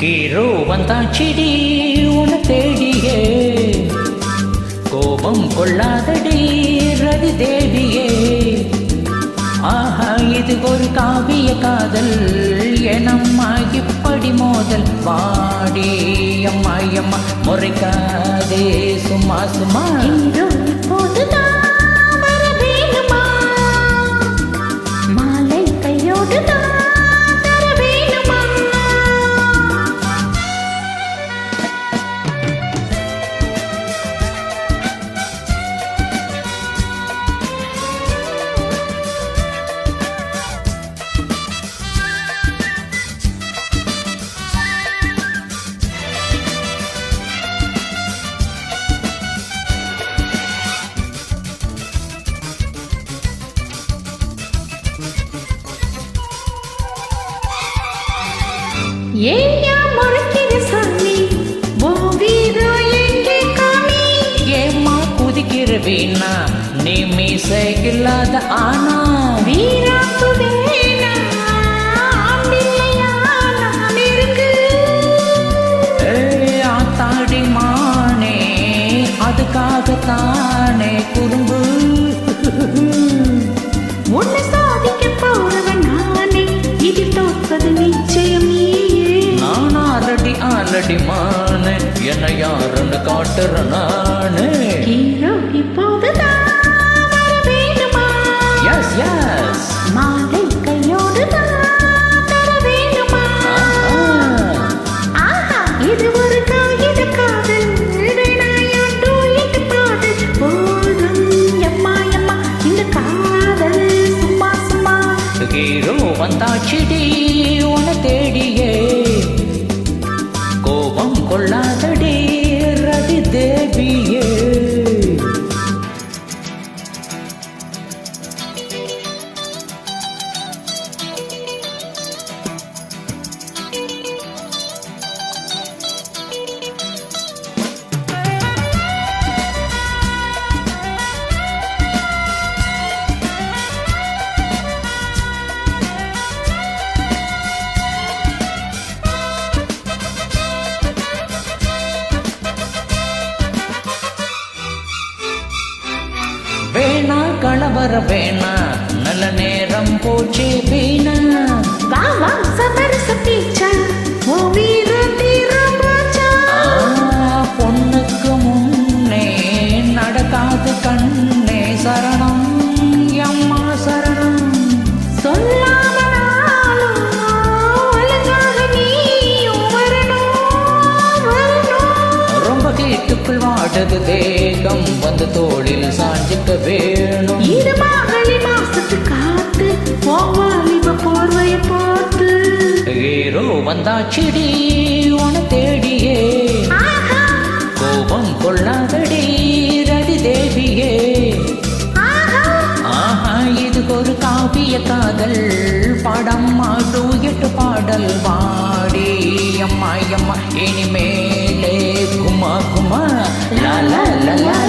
Hero வந்தாச்சிடி உன தேடியே. கோபம் கொள்ளாதடி ரவி தேவியே ஆஹா இது ஒரு காவிய காதல் எனம்மா இப்படி மோதல். பாடி அம்மா அம்மா முறைக்காதே சும்மா சும்மா. ஹீரோ இப்போ வீணா நீ மீசை இல்லாத ஆனா காட்டுற நானே. கலவர வேணா நல்ல நேரம் போச்சே வீணா. வா வா ஓ வீர போச்சா ஆ, பொண்ணுக்கு முன்னே நடக்காது கண்ணே சரணம் அம்மா சரணம். சொல்லாம நாளும் அழகாக நீயும் வரணும் வரணும். ரொம்ப கீட்டுக்குள் வாடுது தேகம் வந்து தோளில் சாஞ்சிக்க ஹீரோ வந்தாச்சிடி உன தேடியே. கோபம் கொள்ளாதடி ரதி தேவியே. ஆஹா. இது ஒரு காவிய காதல். படம் டூயட்டு பாடல் பாடி. அம்மா அம்மா இனிமேலே குமா குமா. லா லா